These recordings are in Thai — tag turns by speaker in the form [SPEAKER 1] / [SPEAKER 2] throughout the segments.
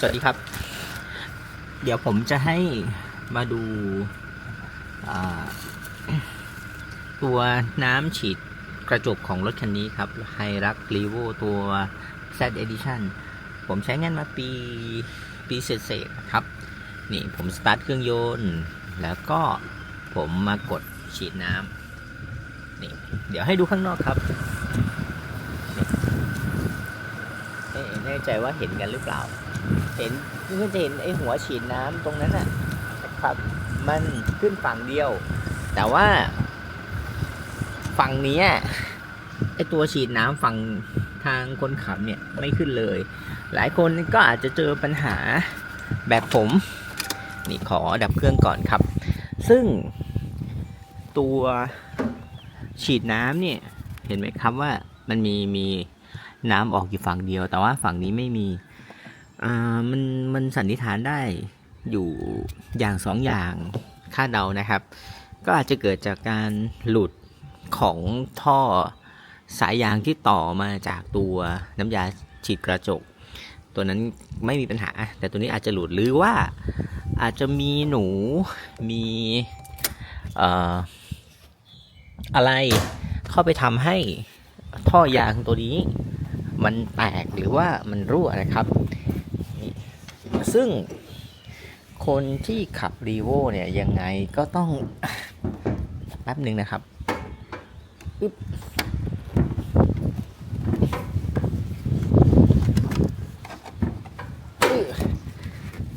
[SPEAKER 1] สวัสดีครับ เดี๋ยวผมจะให้มาดูตัวน้ำฉีดกระจกของรถคันนี้ครับไฮรักรีโวตัว Z Edition ผมใช้งานมาปีปีเศษๆครับ นี่ผมสตาร์ทเครื่องยนต์ แล้วก็ผมมากดฉีดน้ำนี่เดี๋ยวให้ดูข้างนอกครับนี่แน่ใจว่าเห็นกันหรือเปล่า เห็นเพื่อนจะเห็นไอ้หัวฉีดน้ำตรงนั้นน่ะนะครับ มันขึ้นฝั่งเดียว แต่ว่า ฝั่งนี้ไอ้ตัวฉีดน้ำฝั่งทางคนขับเนี่ยไม่ขึ้นเลย หลายคนก็อาจจะเจอปัญหาแบบผมนี่ขอดับเครื่องก่อนครับ ซึ่งตัวฉีดน้ำเนี่ยเห็นไหมครับว่ามันมีมีน้ำออกอยู่ฝั่งเดียว แต่ว่าฝั่งนี้ไม่มี อ่ามันมันสันนิษฐานได้อยู่อย่างสองอย่างคาดเดานะครับ ก็อาจจะเกิดจากการหลุดของท่อสายยางที่ต่อมาจากตัวน้ำยาฉีดกระจก ตัวนั้นไม่มีปัญหา แต่ตัวนี้อาจจะหลุดหรือว่าอาจจะมีหนูมีอะไรเข้าไปทำให้ท่อยางตัวนี้ มันแตกหรือว่ามันรั่วนะครับ ซึ่งคนที่ขับรีโวเนี่ยยังไงก็ต้องแป๊บหนึ่งนะครับอึ๊บ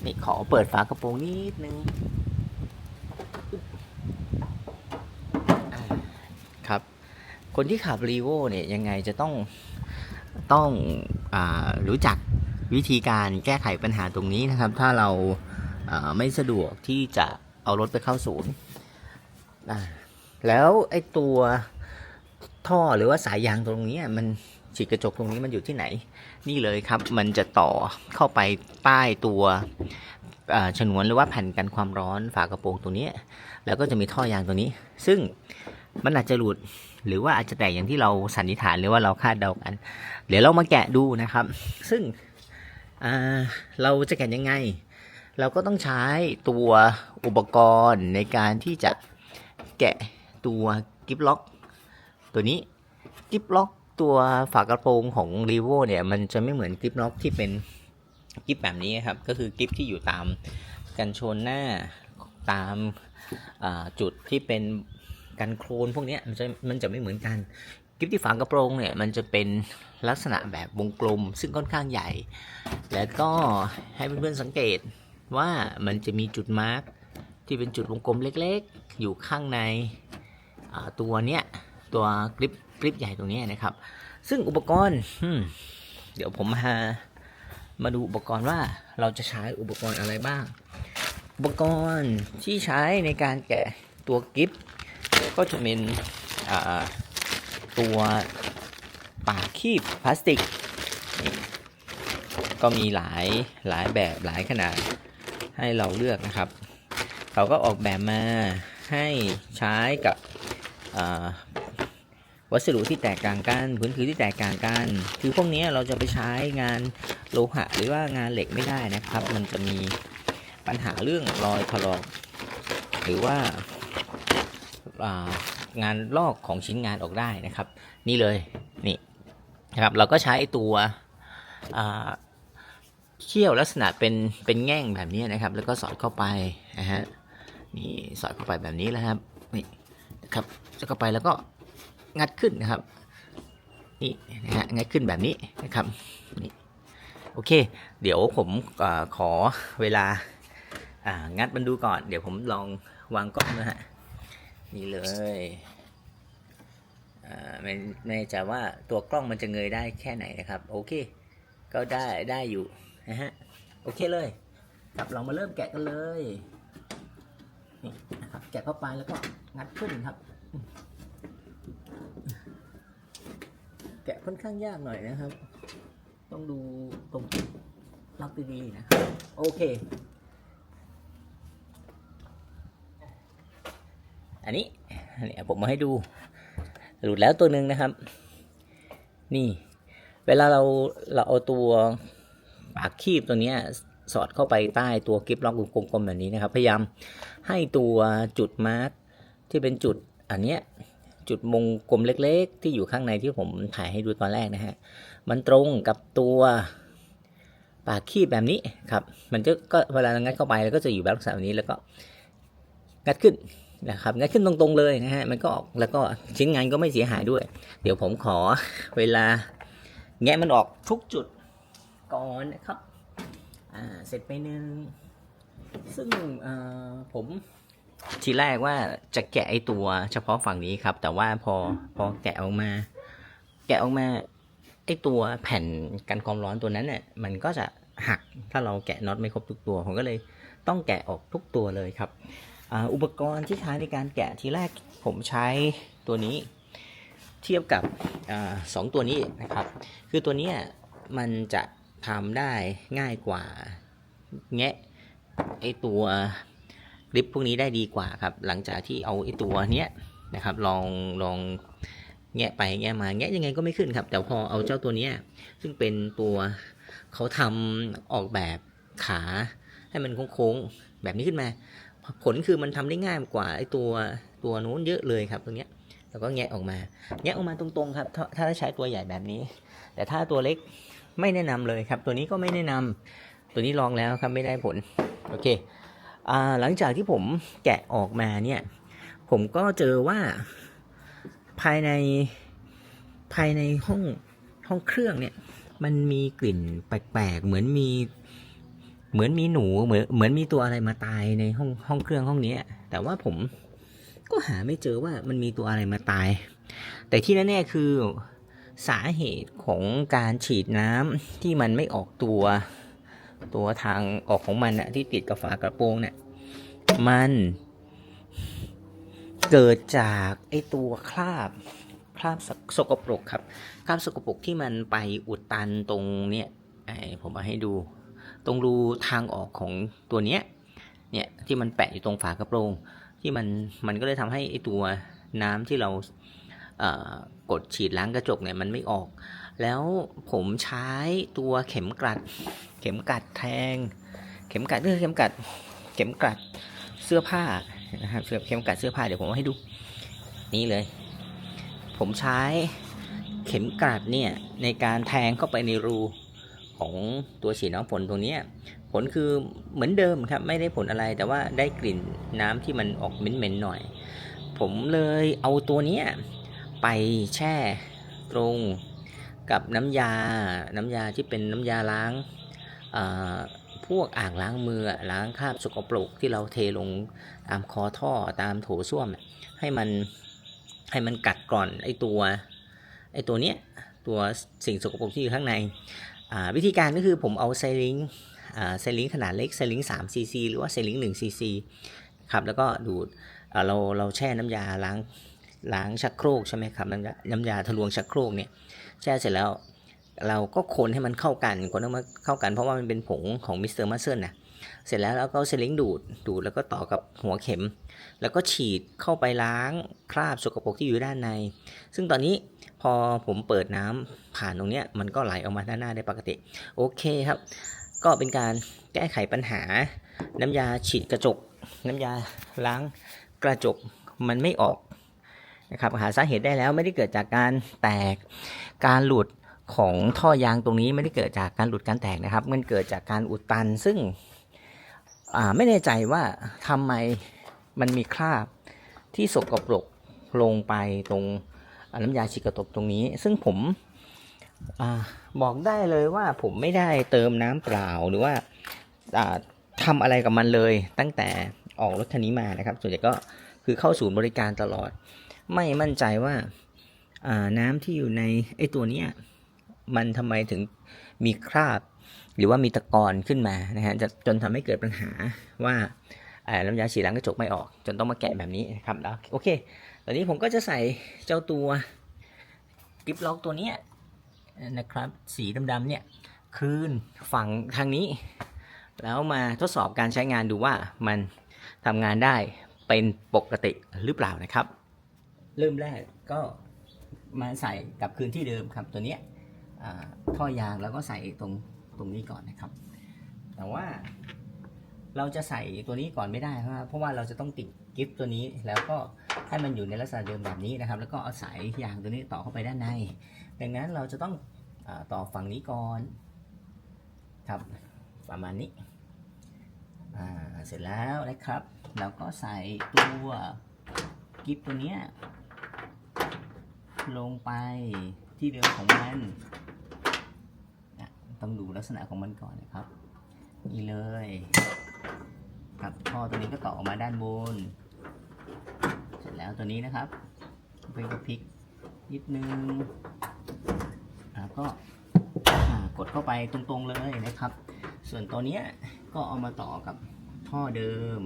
[SPEAKER 1] นี่ขอเปิดฝากระโปรงนิดนึงครับ คนที่ขับรีโวเนี่ยยังไงจะต้องต้องอรู้จัก วิธีการแก้ไขปัญหาตรงนี้นะครับ ถ้าเราไม่สะดวกที่จะเอารถไปเข้าศูนย์แล้วไอ้ตัวท่อหรือว่าสายยางตรงนี้มันฉีดกระจกตรงนี้มันอยู่ที่ไหน นี่เลยครับ มันจะต่อเข้าไปใต้ตัวฉนวนหรือว่าแผ่นกันความร้อนฝากระโปรงตัวนี้ แล้วก็จะมีท่อยางตัวนี้ ซึ่งมันอาจจะหลุดหรือว่าอาจจะแตกอย่างที่เราสันนิษฐานหรือว่าเราคาดเดากัน เดี๋ยวเรามาแกะดูนะครับ ซึ่ง เราจะแกะยังไง เราก็ต้องใช้ตัวอุปกรณ์ในการที่จะแกะตัวกิฟล็อก ตัวนี้กิฟล็อกตัวฝากระโปรงของ r ีโวเนี่ยมันจะไม่เหมือนกิฟล็อกที่เป็นกิฟแบบนี้ครับ ก็คือกิฟที่อยู่ตามกันชนหน้าตามจุดที่เป็นกันโครนพวกนี้มันจะมันจะไม่เหมือนกัน กิฟที่ฝากระโปรงเนี่ยมันจะเป็นลักษณะแบบวงกลม ซึ่งค่อนข้างใหญ่ แล้วก็ให้เพื่อนๆสังเกตว่ามันจะมีจุดมาร์กที่เป็นจุดวงกลมเล็กๆ อยู่ข้างในตัวเนี้ยตัวกริปกริปใหญ่ตรงนี้นะครับ ซึ่งอุปกรณ์เดี๋ยวผมมามาดูอุปกรณ์ว่าเราจะใช้อุปกรณ์อะไรบ้าง อุปกรณ์ที่ใช้ในการแกะตัวกิฟก็จะเป็นอ่า ตัวปากคีบพลาสติก ก็มีหลายหลายแบบหลายขนาดให้เราเลือกนะครับ เขาก็ออกแบบมาให้ใช้กับวัสดุที่แตกต่างกันพื้นผิวที่แตกต่างกัน คือพวกนี้เราจะไปใช้งานโลหะหรือว่างานเหล็กไม่ได้นะครับ มันจะมีปัญหาเรื่องรอยถลอก หรือว่า งานลอกของชิ้นงานออกได้นะครับ นี่เลยนี่นะครับเราก็ใช้ตัวเขี้ยวลักษณะเป็นเป็นแง่งแบบนี้นะครับ แล้วก็สอดเข้าไปนะฮะนี่สอดเข้าไปแบบนี้แล้วครับนี่นะครับสอดเข้าไปแล้วก็งัดขึ้นนะครับนี่นะฮะงัดขึ้นแบบนี้นะครับนี่โอเค เดี๋ยวผมอขอเวลาอ่างัดมันดูก่อน เดี๋ยวผมลองวางกล้องนะฮะ นี่เลยอ่าไม่ไม่แน่ใจว่าตัวกล้องมันจะเงยได้แค่ไหนนะครับ โอเค ก็ได้ได้อยู่นะฮะโอเคเลยครับเรามาเริ่มแกะกันเลยนี่นะครับแกะเข้าไปแล้วก็งัดขึ้นครับ แกะค่อนข้างยากหน่อยนะครับ ต้องดูตรงล็อกดีๆนะครับโอเค อันนี้อันนี้ผมมาให้ดู หลุดแล้วตัวหนึ่งนะครับ นี่ เวลาเราเราเอาตัวปากคีบตัวเนี้ยสอดเข้าไปใต้ตัวกิฟล็อกกลมๆแบบนี้นะครับ พยายามให้ตัวจุดมาร์กที่เป็นจุดอันเนี้ยจุดวงกลมเล็ก ๆ ที่อยู่ข้างในที่ผมถ่ายให้ดูตอนแรกนะฮะมันตรงกับตัวปากคีบแบบนี้ครับ มันจะก็เวลาเรางัดเข้าไปแล้วก็จะอยู่แบบลักษณะแบบนี้แล้วก็งัดขึ้น นะครับงัดขึ้นตรงๆเลยนะฮะมันก็ออกแล้วก็ชิ้นงานก็ไม่เสียหายด้วย เดี๋ยวผมขอเวลาแงะมันออกทุกจุดก่อนนะครับอ่าเสร็จไปหนึ่งซึ่งผมทีแรกว่าจะแกะไอตัวเฉพาะฝั่งนี้ครับ แต่ว่าพอพอแกะออกมา แกะออกมาไอตัวแผ่นกันความร้อนตัวนั้นเนี่ยมันก็จะหักถ้าเราแกะน็อตไม่ครบทุกตัว ผมก็เลยต้องแกะออกทุกตัวเลยครับ อุปกรณ์ที่ใช้ในการแกะทีแรกผมใช้ตัวนี้เทียบกับอสองตัวนี้นะครับ คือตัวนี้มันจะทำได้ง่ายกว่าแงะไอตัวกริปพวกนี้ได้ดีกว่าครับ หลังจากที่เอาไอตัวเนี้ยนะครับ ลองลองแงะไปแงะมาแงะยังไงก็ไม่ขึ้นครับ แต่พอเอาเจ้าตัวเนี้ยซึ่งเป็นตัวเขาทำออกแบบขาให้มันโค้งๆแบบนี้ขึ้นมา ผลคือมันทำได้ง่ายกว่าไอตัวตัวนู้นเยอะเลยครับตรงเนี้ยแล้วก็แงะออกมา แงะออกมาตรงๆครับ ถ้าถ้าใช้ตัวใหญ่แบบนี้ แต่ถ้าตัวเล็กไม่แนะนำเลยครับ ตัวนี้ก็ไม่แนะนำตัวนี้ลองแล้วครับไม่ได้ผล โอเคอหลังจากที่ผมแกะออกมาเนี่ย ผมก็เจอว่าภายในภายในห้องห้องเครื่องเนี่ย มันมีกลิ่นแปลกๆ เหมือนมี เหมือนมีหนูเหมือนเหมือนมีตัวอะไรมาตายในห้องห้องเครื่องห้องนี้แต่ว่าผมก็หาไม่เจอว่ามันมีตัวอะไรมาตาย แต่ที่แน่ๆคือสาเหตุของการฉีดน้ำที่มันไม่ออกตัว ตัวทางออกของมันอะที่ติดกับฝากระโปรงเนี่ยมันเกิดจากไอตัวคราบคราบสสกปรกครับ คราบสกปรกที่มันไปอุดตันตรงเนี่ยไอผมเอาให้ดู ตรงรูทางออกของตัวเนี้ยเนี่ยที่มันแปะอยู่ตรงฝากระโปรง ที่มันมันก็เลยทำให้ไอตัวน้ำที่เราเกดฉีดล้างกระจกเนี่ยมันไม่ออก แล้วผมใช้ตัวเข็มกลัด เข็มกลัดแทง เข็มกลัดก็คือเข็มกลัด เข็มกลัดเสื้อผ้านะครับเข็มกลัดเสื้อผ้าเดี๋ยวผมเอาให้ดู นี่เลย ผมใช้เข็มกลัดเนี่ยในการแทงเข้าไปในรู ของตัวฉีดน้ำฝนตรงนี้ผลคือเหมือนเดิมครับไม่ได้ผลอะไรแต่ว่าได้กลิ่นน้ำที่มันออกเหม็นๆหน่อย ผมเลยเอาตัวนี้ไปแช่ตรงกับน้ำยา น้ำยาที่เป็นน้ำยาล้างพวกอ่างล้างมือล้างคราบสกปรกที่เราเทลงตามคอท่อตามโถส้วม ให้มันให้มันกัดกร่อนไอตัวไอตัวเนี้ยตัวสิ่งสกปรกที่อยู่ข้างใน วิธีการก็คือผมเอาไซลิงไซลิงขนาดเล็กไซลิง3 cc หรือว่าไซลิง1 cc ครับแล้วก็ดูดเราเราแช่น้ำยาล้างล้างชักโครกใช่ไหมครับน้ำยาน้ำยาทะลวงชักโครกเนี่ยแช่เสร็จแล้วเราก็คนให้มันเข้ากันคนให้มันเข้ากันเพราะว่ามันเป็นผงของมิสเตอร์มัสเซิลนะ เสร็จแล้วเราก็เซลิงดูดดูดแล้วก็ต่อกับหัวเข็ม แล้วก็ฉีดเข้าไปล้างคราบสกปรกที่อยู่ด้านใน ซึ่งตอนนี้พอผมเปิดน้ำผ่านตรงเนี้ยมันก็ไหลออกมาด้านหน้าได้ปกติ โอเคครับ ก็เป็นการแก้ไขปัญหา น้ำยาฉีดกระจก น้ำยาล้างกระจกมันไม่ออกนะครับหาสาเหตุได้แล้วไม่ได้เกิดจากการแตกการหลุดของท่อยางตรงนี้ไม่ได้เกิดจากการหลุดการแตกนะครับ มันเกิดจากการอุดตัน ซึ่ง ไม่แน่ใจว่าทำไมมันมีคราบที่สกปรกลงไปตรงน้ำยาฉีกระจกตรงนี้ ซึ่งผมอบอกได้เลยว่าผมไม่ได้เติมน้ำเปล่าหรือว่าอ่าทำอะไรกับมันเลย ตั้งแต่ออกรถคันนี้มานะครับ ส่วนใหญ่ก็คือเข้าศูนย์บริการตลอด ไม่มั่นใจว่าน้ำที่อยู่ในไอ้ตัวเนี้ยมันทำไมถึงมีคราบ รือว่ามีตะกอนขึ้นมานะฮะจจนทำให้เกิดปัญหาว่าอ่าน้ำยาฉีดล้างกระจกไม่ออก จนต้องมาแกะแบบนี้นะครับแล้วโอเค ตอนนี้ผมก็จะใส่เจ้าตัวกริปล็อกตัวนี้นะครับ สีดำๆเนี่ยคืนฝั่งทางนี้ แล้วมาทดสอบการใช้งานดูว่ามันทำงานได้เป็นปกติหรือเปล่านะครับ เริ่มแรกก็มาใส่กลับคืนที่เดิมครับตัวนี้อ่าท่อยางแล้วก็ใส่ตรง ตรงนี้ก่อนนะครับ แต่ว่า เราจะใส่ตัวนี้ก่อนไม่ได้เพราะว่าเพราะว่าเราจะต้องติดกิฟต์ตัวนี้แล้วก็ให้มันอยู่ในลักษณะเดิมแบบนี้นะครับ แล้วก็เอาสายยางตัวนี้ต่อเข้าไปด้านใน ดังนั้นเราจะต้องอต่อฝั่งนี้ก่อนครับประมาณนี้เสร็จแล้วนะครับเราก็ใส่ตัวกิฟต์ตัวเนี้ยลงไปที่เดิมของมัน ต้องดูลักษณะของมันก่อนนะครับ นี่เลยครับท่อตัวนี้ก็ต่อออกมาด้านบน เสร็จแล้วตัวนี้นะครับเป็นกระพลิกนิดนึงแล้วก็กดเข้าไปตรงๆเลยนะครับ ส่วนตัวเนี้ยก็เอามาต่อกับท่อเดิม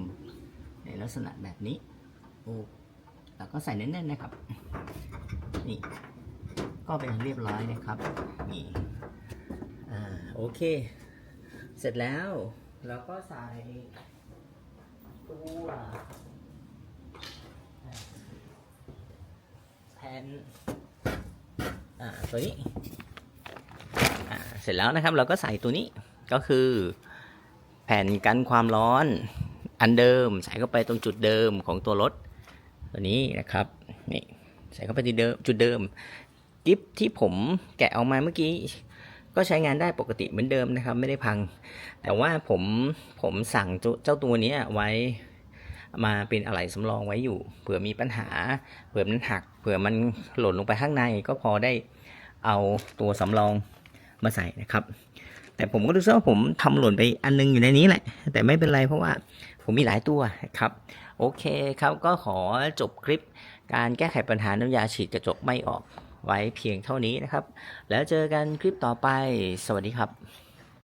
[SPEAKER 1] ในลักษณะแบบนี้โอ้แล้วก็ใส่แน่นๆนะครับ นี่ ก็เป็นอันเรียบร้อยนะครับ นี่ อ่าโอเค เสร็จแล้วเราก็ใส่ตัวแผ่นอ่าตัวนี้อ่าเสร็จแล้วนะครับเราก็ใส่ตัวนี้ก็คือแผ่นกันความร้อนอันเดิม ใส่เข้าไปตรงจุดเดิมของตัวรถตัวนี้นะครับนี่ใส่เข้าไปที่เดิมจุดเดิมกิฟที่ผมแกะออกมาเมื่อกี้ ก็ใช้งานได้ปกติเหมือนเดิมนะครับ ไม่ได้พัง แต่ว่าผมผมสั่งเจ้าตัวนี้ไว้มาเป็นอะไหล่สำรองไว้อยู่ เผื่อมีปัญหา เผื่อมันหัก เผื่อมันหล่นลงไปข้างในก็พอได้เอาตัวสำรองมาใส่นะครับ แต่ผมก็รู้สึกว่าผมทำหล่นไปอันนึงอยู่ในนี้แหละ แต่ไม่เป็นไรเพราะว่าผมมีหลายตัวครับ โอเคครับก็ขอจบคลิปการแก้ไขปัญหาน้ำยาฉีดกระจกไม่ออก ไว้เพียงเท่านี้นะครับ แล้วเจอกันคลิปต่อไป สวัสดีครับ